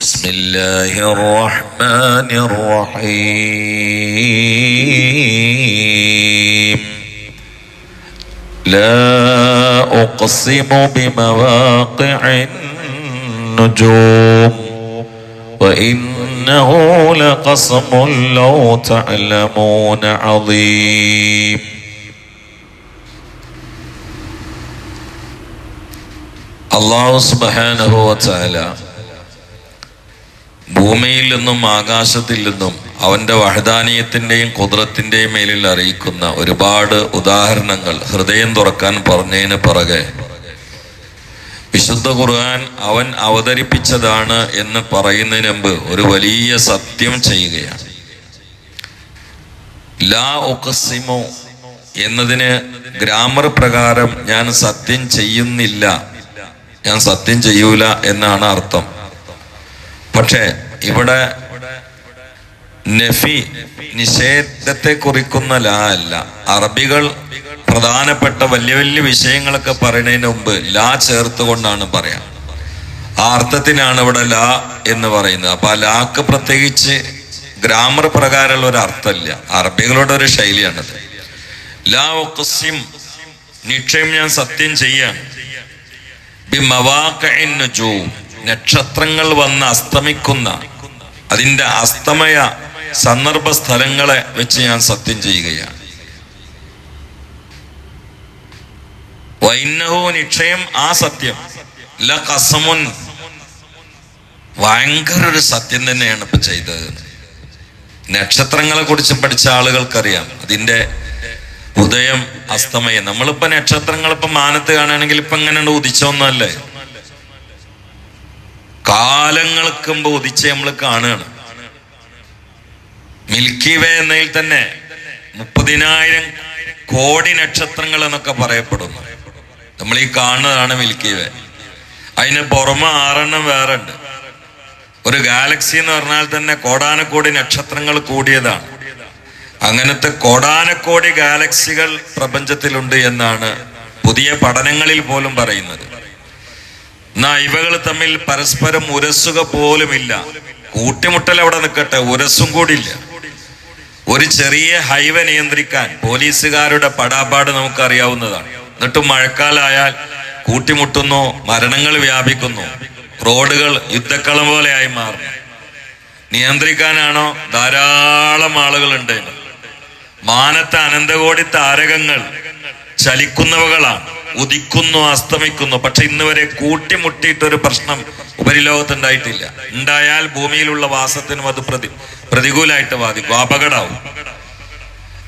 بسم الله الرحمن الرحيم. لا أقسم بمواقع النجوم وإنه لقسم لو تعلمون عظيم. الله سبحانه وتعالى ഭൂമിയിൽ നിന്നും ആകാശത്തിൽ നിന്നും അവന്റെ വഹദാനീയത്തിന്റെയും കുതിരത്തിന്റെയും മേലിൽ അറിയിക്കുന്ന ഒരുപാട് ഉദാഹരണങ്ങൾ ഹൃദയം തുറക്കാൻ പറഞ്ഞതിന് പിറകെ. വിശുദ്ധ ഖുർആൻ അവൻ അവതരിപ്പിച്ചതാണ് എന്ന് പറയുന്നതിന് മുമ്പ് ഒരു വലിയ സത്യം ചെയ്യുകയാണ്. ലാ ഒക്കസിമോ എന്നതിന് ഗ്രാമർ പ്രകാരം ഞാൻ സത്യം ചെയ്യുന്നില്ല. ഞാൻ സത്യം ചെയ്യൂല എന്നാണ് അർത്ഥം. പക്ഷേ ഇവിടെ നഫി നിഷേധത്തെ കുറിക്കുന്ന ലാ അല്ല. അറബികൾ പ്രധാനപ്പെട്ട വലിയ വലിയ വിഷയങ്ങളൊക്കെ പറയുന്നതിന് മുമ്പ് ലാ ചേർത്തുകൊണ്ടാണ് പറയാം. ആ അർത്ഥത്തിനാണ് ഇവിടെ ലാ എന്ന് പറയുന്നത്. അപ്പൊ ആ ലാക്ക് പ്രത്യേകിച്ച് ഗ്രാമർ പ്രകാരമുള്ള ഒരു അർത്ഥമില്ല. അറബികളുടെ ഒരു ശൈലിയാണത്. ലാ ഒക്കസിം നിക്ഷയം ഞാൻ സത്യം ചെയ്യാൻ നുജൂം. നക്ഷത്രങ്ങൾ വന്ന് അസ്തമിക്കുന്ന അതിന്റെ അസ്തമയ സന്ദർഭ സ്ഥലങ്ങളെ വെച്ച് ഞാൻ സത്യം ചെയ്യുകയാണ്. വൈനഹോ നിക്ഷയം ആ സത്യം. ല കസമുൻ. ഭയങ്കര ഒരു സത്യം തന്നെയാണ് ഇപ്പൊ ചെയ്തത്. നക്ഷത്രങ്ങളെ കുറിച്ച് പഠിച്ച ആളുകൾക്കറിയാം. അതിന്റെ ഉദയം അസ്തമയം. നമ്മളിപ്പോ നക്ഷത്രങ്ങൾ ഇപ്പൊ മാനത്ത് കാണുകയാണെങ്കിൽ ഇപ്പൊ എങ്ങനെയാണ് ഉദിച്ചൊന്നല്ലേ കാലങ്ങൾക്ക് ഉദിച്ച് നമ്മൾ കാണുകയാണ്. മിൽക്കി വേ എന്നതിൽ തന്നെ മുപ്പതിനായിരം കോടി നക്ഷത്രങ്ങൾ എന്നൊക്കെ പറയപ്പെടുന്നു. നമ്മൾ ഈ കാണുന്നതാണ് മിൽക്കി വേ. അതിന് പുറമെ ആറെണ്ണം വേറെ ഉണ്ട് ഒരു ഗാലക്സി എന്ന് പറഞ്ഞാൽ തന്നെ കോടാനക്കോടി നക്ഷത്രങ്ങൾ കൂടിയതാണ്. അങ്ങനത്തെ കോടാനക്കോടി ഗാലക്സികൾ പ്രപഞ്ചത്തിലുണ്ട് എന്നാണ് പുതിയ പഠനങ്ങളിൽ പോലും പറയുന്നത്. എന്നാ ഇവകൾ തമ്മിൽ പരസ്പരം ഉരസുക പോലുമില്ല. കൂട്ടിമുട്ടൽ അവിടെ നിൽക്കട്ടെ ഉരസും കൂടിയില്ല ഒരു ചെറിയ ഹൈവ നിയന്ത്രിക്കാൻ പോലീസുകാരുടെ പടാപാട് നമുക്കറിയാവുന്നതാണ്. എന്നിട്ടും മഴക്കാലായാൽ കൂട്ടിമുട്ടുന്നു മരണങ്ങൾ വ്യാപിക്കുന്നു. റോഡുകൾ യുദ്ധക്കളം പോലെ ആയി മാറുന്നു. നിയന്ത്രിക്കാനാണോ ധാരാളം ആളുകൾ ഉണ്ടെങ്കിൽ മാനത്തെ അനന്തകോടി താരകങ്ങൾ ചലിക്കുന്നവകളാണ്. ഉദിക്കുന്നു അസ്തമിക്കുന്നു. പക്ഷെ ഇന്ന് വരെ കൂട്ടിമുട്ടിയിട്ട് ഒരു പ്രശ്നം ഉപരിലോകത്തുണ്ടായിട്ടില്ല. ഉണ്ടായാൽ ഭൂമിയിലുള്ള വാസത്തിനും അത് പ്രതി പ്രതികൂലമായിട്ട് ബാധിക്കും. അപകടമാവും.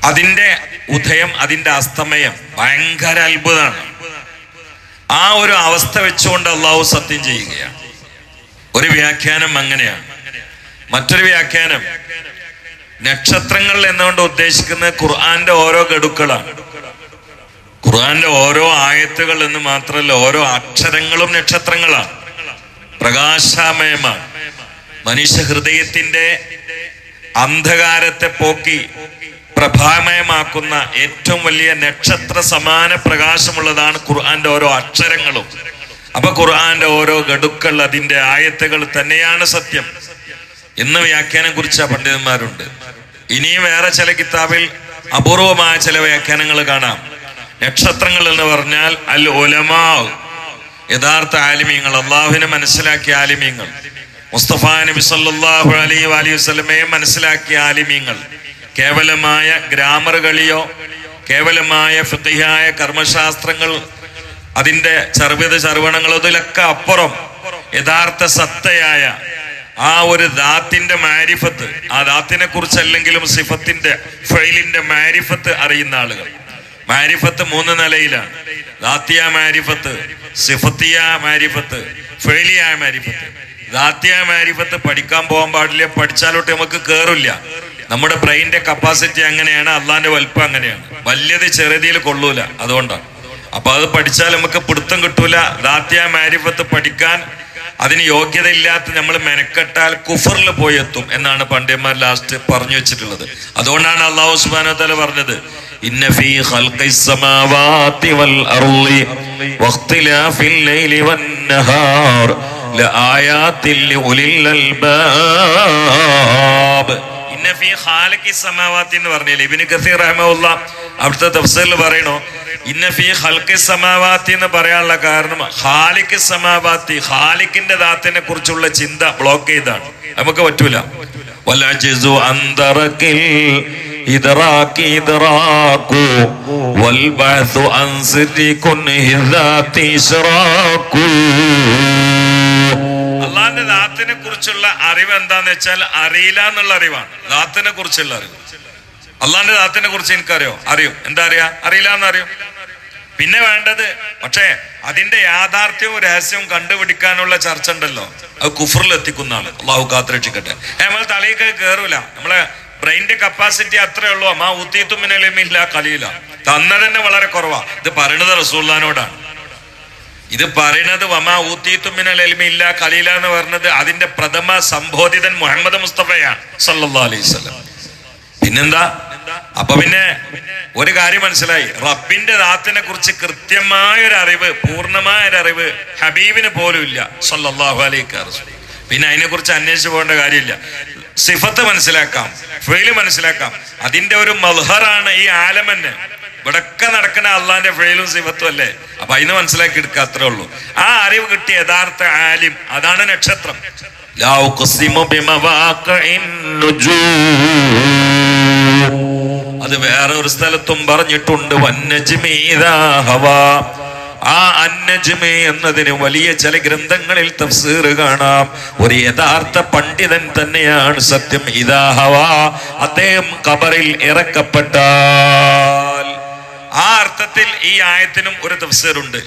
അതിന്റെ ഉദയം അതിന്റെ അസ്തമയം ഭയങ്കര അത്ഭുതമാണ്. ആ ഒരു അവസ്ഥ വെച്ചുകൊണ്ട് അള്ളാഹു സത്യം ചെയ്യുകയാണ്. ഒരു വ്യാഖ്യാനം അങ്ങനെയാണ്. മറ്റൊരു വ്യാഖ്യാനം നക്ഷത്രങ്ങൾ എന്നുകൊണ്ട് ഉദ്ദേശിക്കുന്നത് ഖുർആന്റെ ഓരോ ഗഡുക്കളാണ്. ഖുർആന്റെ ഓരോ ആയത്തുകൾ എന്ന് മാത്രമല്ല ഓരോ അക്ഷരങ്ങളും നക്ഷത്രങ്ങളാണ്. പ്രകാശമയമാണ്. മനുഷ്യ ഹൃദയത്തിന്റെ അന്ധകാരത്തെ പോക്കി പ്രഭാമയമാക്കുന്ന ഏറ്റവും വലിയ നക്ഷത്ര സമാന പ്രകാശമുള്ളതാണ് ഖുർആന്റെ ഓരോ അക്ഷരങ്ങളും. അപ്പൊ ഖുർആന്റെ ഓരോ ഗഡുക്കൾ അതിന്റെ ആയത്തുകൾ തന്നെയാണ് സത്യം. എന്ന വ്യാഖ്യാനം കുറിച്ച പണ്ഡിതന്മാരുണ്ട്. ഇനിയും വേറെ ചില കിതാബിൽ അപൂർവമായ ചില വ്യാഖ്യാനങ്ങൾ കാണാം. നക്ഷത്രങ്ങൾ എന്ന് പറഞ്ഞാൽ അൽ ഒലമാ യഥാർത്ഥ ആലിമീങ്ങൾ അള്ളാഹുവിനെ മനസ്സിലാക്കിയ ആലിമീങ്ങൾ. മുസ്തഫ നബി സല്ലാഹു അലൈഹി അലി വസ്ലമയെ മനസ്സിലാക്കിയ ആലിമീങ്ങൾ. കേവലമായ ഗ്രാമർ കളിയോ കേവലമായ ഫിത്തിഹായ കർമ്മശാസ്ത്രങ്ങൾ അതിന്റെ ചർവിത ചർവണങ്ങളോ ഇതിലൊക്കെ അപ്പുറം യഥാർത്ഥ സത്തയായ ആ ഒരു ദാത്തിന്റെ മാരിഫത്ത് ആ ദാത്തിനെ കുറിച്ചല്ലെങ്കിലും സിഫത്തിന്റെ ഫൈലിന്റെ മാരിഫത്ത് അറിയുന്ന ആളുകൾ. മാരിഫത്ത് മൂന്ന് നിലയിലാണ്. ദാത്തിയ മാരിഫത്ത് സിഫത്തിയ മാരിഫത്ത് ഫെയിലിയ മാരിഫത്ത്. ദാത്തിയ മാരിഫത്ത് പഠിക്കാൻ പോകാൻ പാടില്ല പഠിച്ചാലോട്ട് നമുക്ക് കേറില്ല. നമ്മുടെ ബ്രെയിന്റെ കപ്പാസിറ്റി അങ്ങനെയാണ് അള്ളാന്റെ വലിപ്പം അങ്ങനെയാണ്. വലിയത് ചെറുതിയിൽ കൊള്ളൂല അതുകൊണ്ടാണ്. അപ്പൊ അത് പഠിച്ചാൽ നമുക്ക് പിടുത്തം കിട്ടൂല. ദാത്യ മാരിഫത്ത് പഠിക്കാൻ അതിന് യോഗ്യത ഇല്ലാത്ത നമ്മൾ മെനക്കെട്ടാൽ കുഫറിൽ പോയി എത്തും എന്നാണ് പണ്ഡിതന്മാർ ലാസ്റ്റ് പറഞ്ഞു വെച്ചിട്ടുള്ളത്. അതുകൊണ്ടാണ് അള്ളാഹു സുബാനോ തല പറഞ്ഞത് ഇന്ന ഫീ ഖൽഖിസ് സമാവാതി വൽ അർളി വഖ്തിലാഫിൽ ലൈലി വൻ നഹാർ ലആയാത്തിൽ ലിഉലിൽ അൽബാബ് ഇന്ന ഫീ ഖാലിഖി സമാവാത്തി എന്ന് പറഞ്ഞില്ലേ? ഇബ്നു കസീർ റഹ്മഹുല്ല അവിടുത്തെ തഫ്സീറിൽ പറയണോ ഇന്ന ഫീ ഖൽഖി സമാവാത്തി എന്ന് പറയാനുള്ള കാരണം ഖാലിഖി സമാവാത്തി ഖാലിക്കിന്റെ ദാത്തിനെ കുറിച്ചുള്ള ചിന്ത ബ്ലോക്ക് ചെയ്താണ്. നമുക്ക് പറ്റൂല. വലജിസു അന്തറക്കിൽ إدراك إدراك والبعث عن سر كنه الذات إشراك അള്ളാന്റെ ദാത്തിനെ കുറിച്ചുള്ള അറിവ് എന്താന്ന് വെച്ചാൽ അറിയില്ല എന്നുള്ള അറിവാണ് ദാത്തിനെ കുറിച്ചുള്ള അറിവ് അള്ളാന്റെ ദാത്തിനെ കുറിച്ച് എനിക്കറിയോ അറിയും എന്താ അറിയാ അറിയില്ല എന്നറിയും പിന്നെ വേണ്ടത് പക്ഷേ അതിന്റെ യാഥാർത്ഥ്യവും രഹസ്യവും കണ്ടുപിടിക്കാനുള്ള ചർച്ച ഉണ്ടല്ലോ അത് കുഫറിൽ എത്തിക്കുന്നതാണ് അള്ളാഹു കാത്തിരക്ഷിക്കട്ടെ. നമ്മൾ തലയൊക്കെ കയറൂല നമ്മളെ ബ്രെയിന്റെ കപ്പാസിറ്റി അത്രേ ഉള്ളൂ. അമ്മാ ഊത്തീത്തുമില്ല കലിയില്ല തന്നതന്നെ വളരെ കുറവാ. ഇത് പറയണത് റസൂല്ലാനോടാണ് ഇത് പറയണത് വമാ ഊത്തീത്തുമിനൽ എൽമില്ല കലീല എന്ന് പറഞ്ഞത് അതിന്റെ പ്രഥമ സംബോധിതൻ മുഹമ്മദ് മുസ്തഫയാണ്. സല്ലാ അലൈഹി വസല്ലം. പിന്നെന്താ? അപ്പൊ പിന്നെ ഒരു കാര്യം മനസ്സിലായി. റബ്ബിന്റെ ദാത്തിനെ കുറിച്ച് കൃത്യമായ ഒരു അറിവ് പൂർണമായ ഒരു അറിവ് ഹബീബിന് പോലും ഇല്ല. അലൈഹി വസല്ലം പിന്നെ അതിനെ കുറിച്ച് അന്വേഷിച്ചു പോകേണ്ട കാര്യമില്ല. സിഫത്ത് മനസ്സിലാക്കാം ഫെയിൽ മനസ്സിലാക്കാം. അതിന്റെ ഒരു മൽഹറാണ് ഈ ആലമന് ഇവിടൊക്കെ നടക്കുന്ന അള്ളാന്റെ ഫെയിലും സിഫത്തും അല്ലേ? അപ്പൊ അതിന് മനസ്സിലാക്കി എടുക്കുക അത്രേ ഉള്ളൂ. ആ അറിവ് കിട്ടിയ യഥാർത്ഥ ആലിം അതാണ് നക്ഷത്രം. അത് വേറെ ഒരു സ്ഥലത്തും പറഞ്ഞിട്ടുണ്ട്. ആ അന്നജ്മേ എന്നതിന് വലിയ ചില ഗ്രന്ഥങ്ങളിൽ തഫ്സീർ കാണാം. ഒരു യഥാർത്ഥ പണ്ഡിതൻ തന്നെയാണ് സത്യം. ഇതാഹവാ അദ്ദേഹം കബറിൽ ഇറക്കപ്പെട്ടാൽ. ആ അർത്ഥത്തിൽ ഈ ആയത്തിനും ഒരു തഫ്സീറുണ്ട്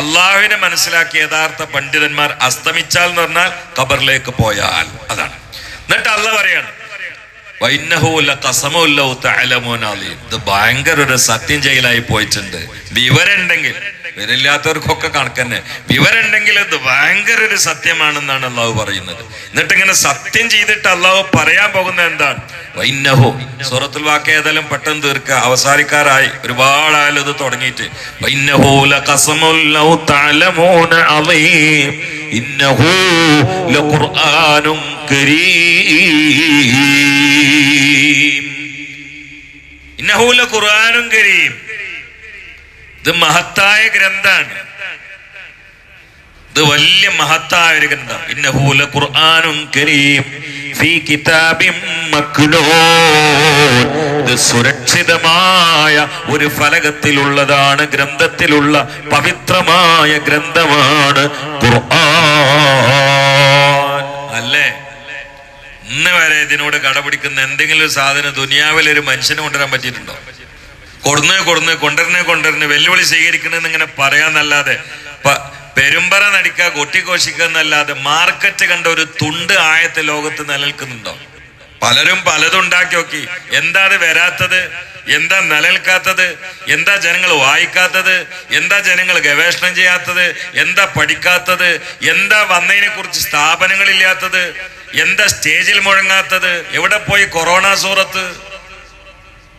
അള്ളാഹുവിനെ മനസ്സിലാക്കിയ യഥാർത്ഥ പണ്ഡിതന്മാർ അസ്തമിച്ചാൽ എന്ന് പറഞ്ഞാൽ കബറിലേക്ക് പോയാൽ അതാണ്. എന്നിട്ട് അല്ല പറയാണ് വൈന്നഹൂല കസമുല്ലൗ തഅലമൂന അലീം. ഇത് ഭയങ്കര ഒരു സത്യം ജയിലായി പോയിട്ടുണ്ട്. വിവരമുണ്ടെങ്കിൽ വിവരമില്ലാത്തവർക്കൊക്കെ കണക്കന്നെ. വിവരമുണ്ടെങ്കിൽ ഇത് ഭയങ്കര ഒരു സത്യമാണെന്നാണ് അള്ളാഹു പറയുന്നത്. എന്നിട്ട് ഇങ്ങനെ സത്യം ചെയ്തിട്ട് അള്ളാഹു പറയാൻ പോകുന്നത് എന്താണ്? വൈന്നഹു സൂറത്തുൽ ഏതായാലും പെട്ടെന്ന് തീർക്കുക. അവസാനിക്കാറായി. ഒരുപാട് ആയാലും ഇത് തുടങ്ങിയിട്ട്. വൈന്നഹൂല കസമുല്ലൗ തഅലമൂന അലീം. ഇന്നഹു ലഖുർആനും കരീം. ഖുർആനും കരീം. ഇത് മഹത്തായ ഗ്രന്ഥാണ്. ഇത് വലിയ മഹത്തായ ഒരു ഗ്രന്ഥം. ഇന്നഹൂല ഖുർആാനും കരീം. സുരക്ഷിതമായ ഒരു ഫലകത്തിലുള്ളതാണ് ഗ്രന്ഥത്തിലുള്ള പവിത്രമായ ഗ്രന്ഥമാണ് ഖുർആൻ. അല്ലേ? ഇന്ന് വരെ ഇതിനോട് കടപിടിക്കുന്ന എന്തെങ്കിലും ഒരു സാധനം ദുനിയാവിൽ ഒരു മനുഷ്യന് കൊണ്ടുവരാൻ പറ്റിയിട്ടുണ്ടോ? കൊടുന്ന് കൊടുന്ന് കൊണ്ടുവരുന്ന കൊണ്ടുവരുന്ന വെല്ലുവിളി സ്വീകരിക്കണമെന്ന് ഇങ്ങനെ പറയാന്നല്ലാതെ പെരുമ്പറ നടിക്കുക കൊട്ടിഘോഷിക്കുക എന്നല്ലാതെ മാർക്കറ്റ് കണ്ട ഒരു തുണ്ട് ആയത്ത് ലോകത്ത് നിലനിൽക്കുന്നുണ്ടോ? പലരും പലതും ഉണ്ടാക്കി നോക്കി. എന്താ അത് വരാത്തത്? എന്താ നിലനിൽക്കാത്തത്? എന്താ ജനങ്ങൾ വായിക്കാത്തത്? എന്താ ജനങ്ങൾ ഗവേഷണം ചെയ്യാത്തത്? എന്താ പഠിക്കാത്തത്? എന്താ വന്നതിനെ കുറിച്ച് സ്ഥാപനങ്ങളില്ലാത്തത്? എന്താ സ്റ്റേജിൽ മുഴങ്ങാത്തത്? എവിടെ പോയി കൊറോണ സൂറത്ത്?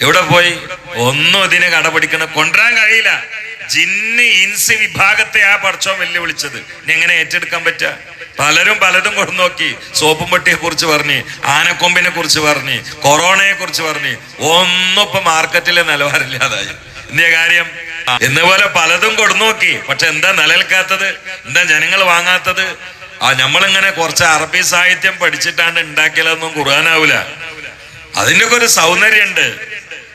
എവിടെ പോയി? ഒന്നും ഇതിനെ കടപിടിക്കണം. കൊണ്ടുവരാൻ കഴിയില്ല. ജിന്ന് ഇൻസ് വിഭാഗത്തെ ആ പറച്ചോ വെല്ലുവിളിച്ചത്. ഇനി എങ്ങനെ ഏറ്റെടുക്കാൻ പറ്റുക പലരും പലതും കൊണ്ടു നോക്കി. സോപ്പും പട്ടിയെ കുറിച്ച് പറഞ്ഞ് ആനക്കൊമ്പിനെ കുറിച്ച് പറഞ്ഞ് കൊറോണയെ കുറിച്ച് പറഞ്ഞ്. ഒന്നും ഇപ്പൊ മാർക്കറ്റിലെ നിലവാരമില്ലാതായി. എന്തിയ കാര്യം? എന്നപോലെ പലതും കൊടു നോക്കി. പക്ഷെ എന്താ നിലനിൽക്കാത്തത്? എന്താ ജനങ്ങൾ വാങ്ങാത്തത്? ആ നമ്മളിങ്ങനെ കുറച്ച് അറബി സാഹിത്യം പഠിച്ചിട്ടാണ് ഉണ്ടാക്കിയാലൊന്നും കുറാനാവില്ല അതിന്റെ ഒക്കെ ഒരു സൗന്ദര്യമുണ്ട്.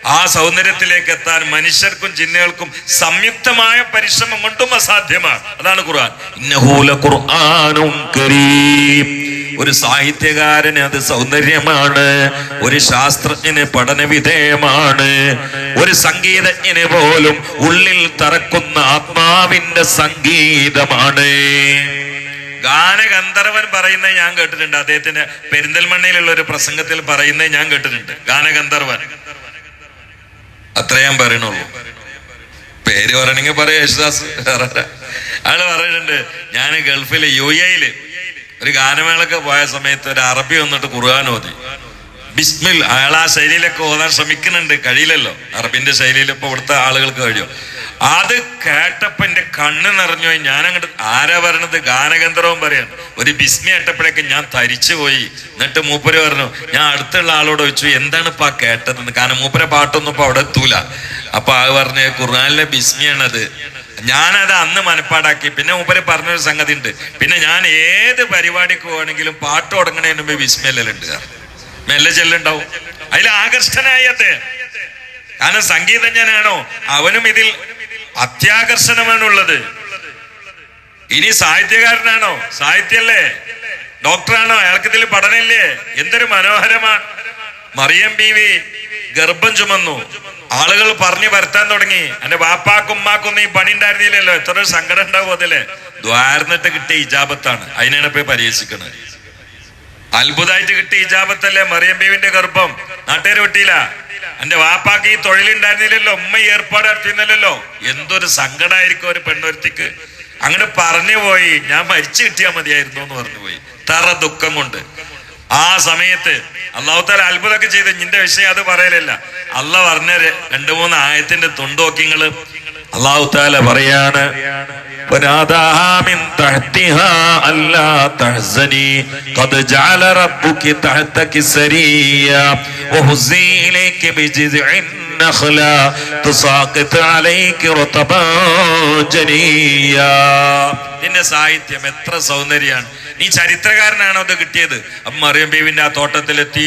ആ സൗന്ദര്യത്തിലേക്ക് എത്താൻ മനുഷ്യർക്കും ജിന്നുകൾക്കും സംയുക്തമായ പരിശ്രമം കൊണ്ടും അസാധ്യമാണ്. അതാണ് ഖുർആൻ. ഖുർആനും കരീം. ഒരു സാഹിത്യകാരന് അത് സൗന്ദര്യമാണ്. ഒരു ശാസ്ത്രജ്ഞന് പഠന വിധേയമാണ് ഒരു സംഗീതജ്ഞന് പോലും ഉള്ളിൽ തറക്കുന്ന ആത്മാവിന്റെ സംഗീതമാണ്. ഗാനഗന്ധർവൻ പറയുന്നത് ഞാൻ കേട്ടിട്ടുണ്ട്. അദ്ദേഹത്തിന്റെ പെരിന്തൽമണ്ണയിലുള്ള ഒരു പ്രസംഗത്തിൽ പറയുന്നത് ഞാൻ കേട്ടിട്ടുണ്ട്. ഗാനഗന്ധർവൻ. അത്ര ഞാൻ പറയണുള്ളൂ. പേര് പറയണെങ്കിൽ പറയാം യേശുദാസ്. അയാൾ പറയുന്നുണ്ട് ഞാൻ ഗൾഫിലെ യു എയിൽ ഒരു ഗാനമേളക്ക് പോയ സമയത്ത് ഒരു അറബി വന്നിട്ട് ഖുർആൻ ഓതി. ബിസ്മിൽ അയാൾ ആ ശൈലിയിലൊക്കെ ഓതാൻ ശ്രമിക്കുന്നുണ്ട്. കഴിയില്ലല്ലോ. അറബിന്റെ ശൈലിയിൽ ഇപ്പൊ ഇവിടുത്തെ ആളുകൾക്ക് കഴിയും? അത് കേട്ടപ്പോ എന്റെ കണ്ണ് നിറഞ്ഞു ഞാൻ അങ്ങോട്ട് ആരാ പറയണത്? ഗാനഗന്ധർവം പറയാണ്. ഒരു ബിസ്മി കേട്ടപ്പോഴേക്ക് ഞാൻ തരിച്ചു പോയി. എന്നിട്ട് മൂപ്പര് പറഞ്ഞു ഞാൻ അടുത്തുള്ള ആളോട് ചോദിച്ചു എന്താണ് ഇപ്പൊ ആ കേട്ടതെന്ന്? കാരണം മൂപ്പര പാട്ടൊന്നും ഇപ്പൊ അവിടെ എത്തൂല. അപ്പൊ ആ പറഞ്ഞ ഖുർആാനിലെ ബിസ്മിയാണത്. ഞാനത് അന്ന് മനപ്പാടാക്കി. പിന്നെ മൂപ്പര് പറഞ്ഞൊരു സംഗതി ഉണ്ട് പിന്നെ ഞാൻ ഏത് പരിപാടിക്ക് പോവാണെങ്കിലും പാട്ട് തുടങ്ങണതിന് മുമ്പ് വിസ്മയല്ലുണ്ട് മെല്ലെ ചെല്ലുണ്ടാവും. അതിൽ ആകർഷനായി അദ്ദേഹം കാരണം സംഗീതജ്ഞനാണോ? അവനും ഇതിൽ അത്യാകർഷണമാണുള്ളത്. ഇനി സാഹിത്യകാരനാണോ? സാഹിത്യല്ലേ? ഡോക്ടറാണോ? അയാൾക്ക് ഇതിൽ പഠനമില്ലേ? എന്തൊരു മനോഹരമാണ്. മറിയം ബി വി ഗർഭം ചുമന്നു. ആളുകൾ പറഞ്ഞു വരുത്താൻ തുടങ്ങി. എന്റെ വാപ്പാക്കും ഉമ്മാക്കൊന്നും ഈ പണി ഉണ്ടായിരുന്നില്ലല്ലോ. എത്ര സങ്കടം ഉണ്ടാവും അതല്ലേ ദ്വാരന്നിട്ട് കിട്ടിയ ഇജാബത്താണ്. അതിനാണ് ഇപ്പൊ പരിഹസിക്കുന്നത് അത്ഭുതമായിട്ട് കിട്ടി ഇജാബത്തല്ലേ മറിയം ബീവിന്റെ ഗർഭം? നാട്ടുകാർ വിട്ടിയില്ല എന്റെ വാപ്പാക്ക് ഈ തൊഴിലുണ്ടായിരുന്നില്ലല്ലോ ഉമ്മ ഏർപ്പാട് നടത്തിയിരുന്നില്ലല്ലോ. എന്തൊരു സങ്കടമായിരിക്കും ഒരു പെണ്ണൊരുത്തിക്ക്. അങ്ങനെ പറഞ്ഞു പോയി ഞാൻ മരിച്ചു കിട്ടിയാൽ മതിയായിരുന്നു എന്ന് പറഞ്ഞു പോയി. തറ ദുഃഖം കൊണ്ട്. ആ സമയത്ത് അള്ളാഹുത്താല അത്ഭുതമൊക്കെ ചെയ്ത്. നിന്റെ വിഷയം അത് പറയലല്ല. അല്ല പറഞ്ഞ രണ്ട് മൂന്ന് ആയത്തിന്റെ തുണ്ടോക്കിങ്ങൾ അള്ളാഹുത്താല പറയാണ് وناداها من تحتها ألا تحزني. قد جعل ربك تحتك سريا وهزي إليك بجذع النخلة تساقط عليك رطبا جنيا. നിന്റെ സാഹിത്യം എത്ര സൗന്ദര്യമാണ് നീ ചരിത്രകാരനാണോ അത് കിട്ടിയത്? അപ്പൊ മറിയം ബീവിന്റെ ആ തോട്ടത്തിലെത്തി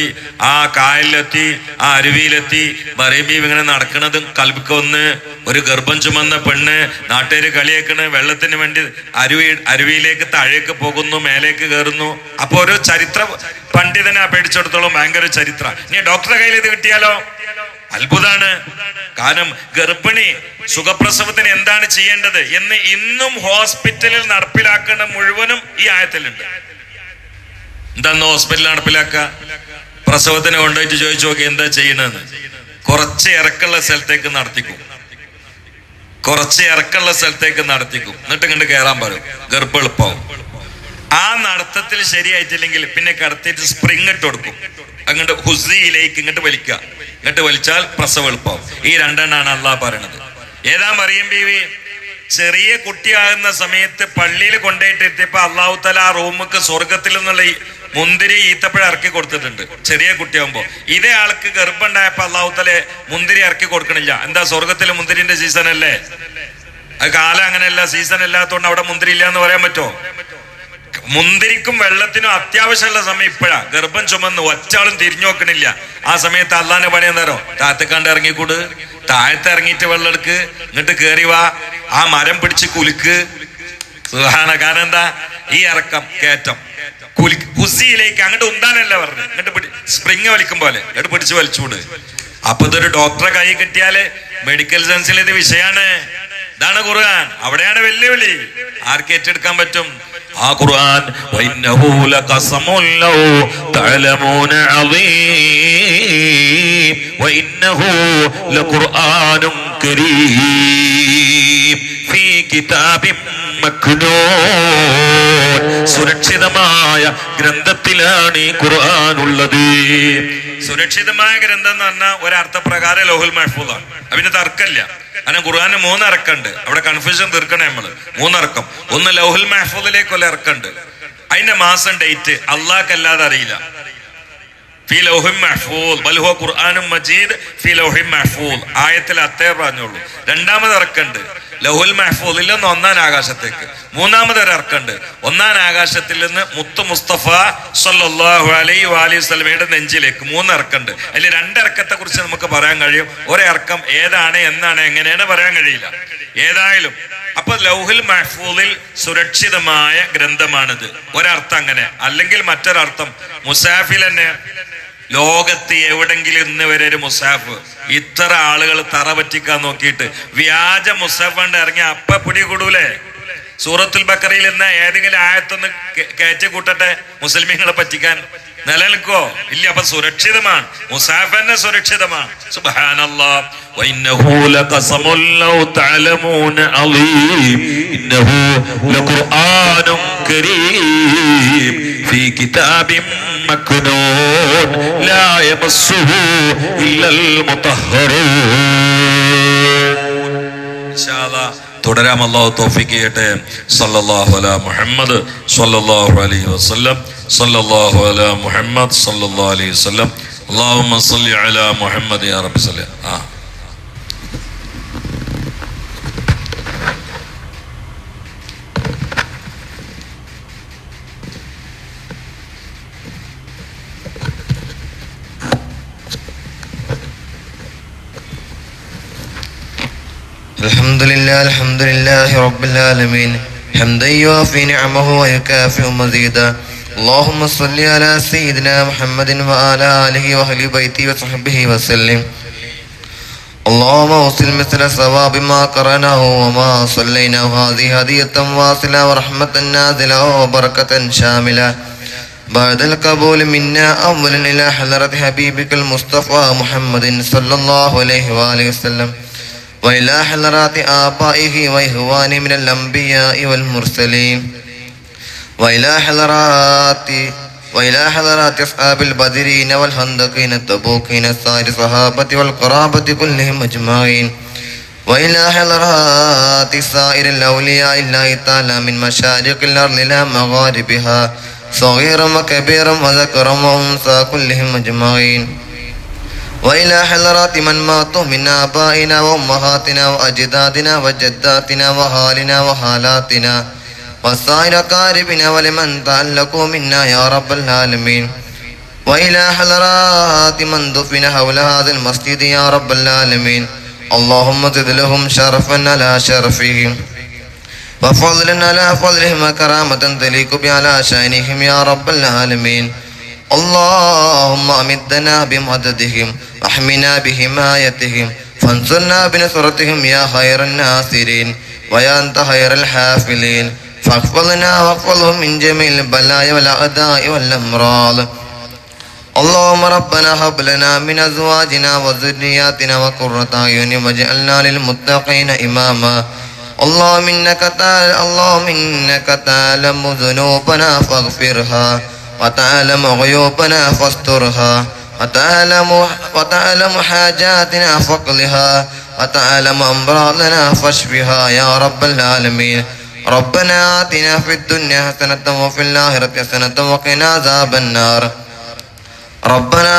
ആ കായലിലെത്തി ആ അരുവിയിലെത്തി. മറിയം ബീവ് ഇങ്ങനെ നടക്കണതും കൽപ്പിക്കൊന്ന് ഒരു ഗർഭം ചുമന്ന പെണ്ണ് നാട്ടുകാര് കളിയേക്കണ് വെള്ളത്തിന് വേണ്ടി അരുവി അരുവിയിലേക്ക് താഴേക്ക് പോകുന്നു മേലേക്ക് കയറുന്നു. അപ്പൊ ഒരു ചരിത്ര പണ്ഡിതനെ അപേക്ഷിച്ചിടത്തോളം ഭയങ്കര ചരിത്ര. ഇനി ഡോക്ടറെ കയ്യിൽ ഇത് കിട്ടിയാലോ? അത്ഭുതാണ്. കാരണം ഗർഭിണി സുഖപ്രസവത്തിന് എന്താണ് ചെയ്യേണ്ടത് എന്ന് ഇന്നും ഹോസ്പിറ്റലിൽ നടപ്പിലാക്കേണ്ട മുഴുവനും ഈ ആയത്തിലുണ്ട്. എന്താന്ന് ഹോസ്പിറ്റലിൽ നടപ്പിലാക്കുക? പ്രസവത്തിന് കൊണ്ടുപോയിട്ട് ചോദിച്ചു നോക്കി എന്താ ചെയ്യണമെന്ന് കുറച്ച് ഇറക്കുള്ള സ്ഥലത്തേക്ക് നടത്തിക്കും. കുറച്ച് ഇറക്കുള്ള സ്ഥലത്തേക്ക് നടത്തിക്കും. എന്നിട്ട് ഇങ്ങോട്ട് കയറാൻ പറയും. ഗർഭം എളുപ്പമാവും ആ നടത്തത്തിൽ ശരിയായിട്ടില്ലെങ്കിൽ പിന്നെ കടത്തിയിട്ട് സ്പ്രിങ് ഇട്ട് കൊടുക്കും. അങ്ങോട്ട് ഹുസിയിലേക്ക് ഇങ്ങോട്ട് വലിക്കുക. ഇങ്ങോട്ട് വലിച്ചാൽ പ്രസവ എളുപ്പമാവും ഈ രണ്ടെണ്ണാണ് അള്ളാഹ് പറയണത്. ഏതാ മറിയം ബീവി? ചെറിയ കുട്ടിയാകുന്ന സമയത്ത് പള്ളിയിൽ കൊണ്ടുപോയിട്ട് എത്തിയപ്പോ അള്ളാഹു തല ആ റൂമുക്ക് സ്വർഗത്തിൽ നിന്നുള്ള മുന്തിരി ഈത്തപ്പഴം ഇറക്കി കൊടുത്തിട്ടുണ്ട്. ചെറിയ കുട്ടിയാകുമ്പോ ഇതേ ആൾക്ക് ഗർഭം ഉണ്ടായപ്പോ അള്ളാഹു തല മുന്തിരി ഇറക്കി കൊടുക്കണില്ല. എന്താ സ്വർഗത്തിലെ മുന്തിരിന്റെ സീസൺ അല്ലേ? അത് കാലം അങ്ങനെയല്ല. സീസൺ ഇല്ലാത്തതുകൊണ്ട് അവിടെ മുന്തിരി ഇല്ല എന്ന് പറയാൻ പറ്റുമോ മുന്തിരിക്കും വെള്ളത്തിനും അത്യാവശ്യമുള്ള സമയം ഇപ്പോഴാ. ഗർഭം ചുമന്ന് ഒറ്റാളും തിരിഞ്ഞു നോക്കണില്ല. ആ സമയത്ത് അള്ളാന്റെ പണി എന്താരോ താത്തക്കാണ്ട് ഇറങ്ങിക്കൂട്. താഴത്ത് ഇറങ്ങിയിട്ട് വെള്ളം എടുക്ക്. എന്നിട്ട് കേറി വാ. ആ മരം പിടിച്ച് കുലുക്ക്. സുഹാന കാരണം എന്താ? ഈ ഇറക്കം കയറ്റം. കുലുക്ക് കുസിയിലേക്ക് അങ്ങോട്ട് ഉണ്ടാനല്ല പറഞ്ഞു. എന്നിട്ട് പിടി സ്പ്രിങ് വലിക്കും പോലെ. എന്നിട്ട് പിടിച്ച് വലിച്ചൂട്. അപ്പൊ ഇതൊരു ഡോക്ടറെ കൈ കിട്ടിയാൽ മെഡിക്കൽ സയൻസിൽ ഇത് വിഷയാണ്. ഇതാണ് ഖുർആൻ. അവിടെയാണ് വെല്ലുവിളി. ആർക്ക് ഏറ്റെടുക്കാൻ പറ്റും? ആ ഖുർആൻ സുരക്ഷിതമായ ഗ്രന്ഥത്തിലാണ് ഈ ഖുർആൻ ഉള്ളത്. സുരക്ഷിതമായ ഗ്രന്ഥം എന്ന് പറഞ്ഞാൽ ഒരർത്ഥപ്രകാരം ലോഹുൽ മഹഫൂദാണ്. അതിന് തർക്കമില്ല. കാരണം ഖുർആാന് മൂന്നിറക്കുണ്ട്. അവിടെ കൺഫ്യൂഷൻ തീർക്കണേ നമ്മൾ. മൂന്നിറക്കം. ഒന്ന് ലൗഹുൽ മെഹഫൂദിലേക്കുള്ള ഇറക്കുണ്ട്. അതിന്റെ മാസം ഡേറ്റ് അള്ളാഹ്ക്കല്ലാതെ അറിയില്ല. ഖുർആനും മജീദ് ഫി ലൗഹിം മഹ്ഫൂൽ ആയത്തിൽ അത്തേ പറഞ്ഞോളൂ രണ്ടാമത് ഇറക്കുണ്ട്. ലഹുൽ മെഹ്ഫൂദിൽ നിന്ന് ഒന്നാം ആകാശത്തേക്ക്. മൂന്നാമത് ഒരു ഒന്നാം ആകാശത്തിൽ നിന്ന് മുത്തു മുസ്തഫ സല്ലല്ലാഹു അലൈഹി വാലി വസല്ലമയുടെ നെഞ്ചിലേക്ക് മൂന്ന് ഇറക്കുണ്ട് അതിൽ രണ്ടിറക്കത്തെ കുറിച്ച് നമുക്ക് പറയാൻ കഴിയും. ഒരിറക്കം ഏതാണ് എന്നാണ് എങ്ങനെയാണ് പറയാൻ കഴിയില്ല. ഏതായാലും അപ്പൊ ലൗഹുൽ മഹ്ഫൂദിൽ സുരക്ഷിതമായ ഗ്രന്ഥമാണിത്. ഒരർത്ഥം അങ്ങനെ. അല്ലെങ്കിൽ മറ്റൊരർത്ഥം മുസാഫിൽ തന്നെ ലോകത്ത് എവിടെങ്കിലും ഇന്ന് വരെ ഒരു മുസാഫ് ഇത്ര ആളുകൾ തറ പറ്റിക്കാൻ നോക്കിയിട്ട് വ്യാജ മുസാഫ് കൊണ്ട് ഇറങ്ങി അപ്പ പിടികൂടൂലേ സൂറത്തുൽ ബക്കറയിൽ ഇന്ന് ഏതെങ്കിലും ആയത്തൊന്ന് കേ- കയറ്റി കൂട്ടട്ടെ മുസ്ലിമീങ്ങളെ പറ്റിക്കാൻ നിലനിൽക്കോ ഇല്ല അപ്പൊ സുരക്ഷിതമാണ് മുസാഫ് തന്നെ സുരക്ഷിതമാണ് സുബ്ഹാനല്ലാ وإنه لقسم لو تعلمون عظيم إنه لقرآن كريم في كتاب مكنون لا يمسه إلا المطهرون ഇൻഷാ അല്ലാ തുടരാം അള്ളാഹു തോഫിക്ക് ചെയ്യട്ടെ സല്ലല്ലാഹു അലാ മുഹമ്മദ് സല്ലല്ലാഹു അലൈഹി വസല്ലം സല്ലല്ലാഹു അലാ മുഹമ്മദ് സല്ലല്ലാഹു അലൈഹി വസല്ലം അല്ലാഹുമ്മ സല്ലി അലാ മുഹമ്മദ് യാ റബ്ബി സല്ലി ആ الحمد لله الحمد لله رب العالمين. حمدا يوافي نعمه ويكافئ مزيدا. اللهم صل على سيدنا محمد وعلى آله وأهل بيته وصحبه وسلم. اللهم وصل مثل ثواب ما قرأناه وما صليناه. هذه هدية واصلة ورحمة نازلة وبركة شاملة. بعد القبول منا أولا إلى حضرة حبيبك المصطفى محمد صلى الله عليه وآله وسلم. وإلى حضرات آبائه وإخوانه من الأنبياء والمرسلين. وإلى حضرات وإلى حضرات أصحاب البدرين والهندقين التبوكين السائر الصحابة والقرابة كلهم أجمعين. وإلى حضرات سائر الأولياء الله تعالى من مشارق الأرض إلى مغاربها صغيرا وكبيرا وذكرا وأنثى كلهم أجمعين. وإلى حضرات من ماتوا من آبائنا وأمهاتنا وأجدادنا وجداتنا وهالنا وحالاتنا وسائر أقاربنا ولمن تعلقوا منا يا رب العالمين. وإلى حضرات من دفن حول هذا المسجد يا رب العالمين. اللهم زد لهم شرفا على شرفهم. وفضلا على فضلهم وكرامة تليق بعلى شأنهم يا رب العالمين. اللهم أمدنا بمددهم واحمنا بحمايتهم فانصرنا بنصرتهم يا خير الناصرين ويا أنت خير الحافلين. فاحفظنا واحفظهم من جميع البلايا والأعداء والأمراض. اللهم ربنا هب لنا من أزواجنا وذرياتنا وقرة أعين واجعلنا للمتقين إماما. اللهم إنك تعلم اللهم إنك تعلم ذنوبنا فاغفرها. وتعلم عيوبنا فاسترها وتعلم وتعلم حاجاتنا فقلها وتعلم أمراضنا فاشفها يا رب العالمين. ربنا آتنا في الدنيا حسنة وفي الآخرة حسنة وقنا عذاب النار. ربنا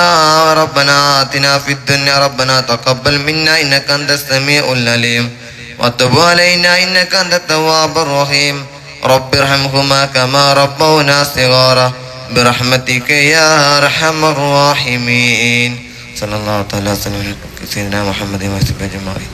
ربنا آتنا في الدنيا ربنا تقبل منا إنك أنت السميع العليم. وتب علينا إنك أنت التواب الرحيم. رب ارحمهما كما ربونا صغارا. برحمتك يا أرحم الراحمين. صلى الله تعالى وسلم على سيدنا محمد وعلى أجمعين.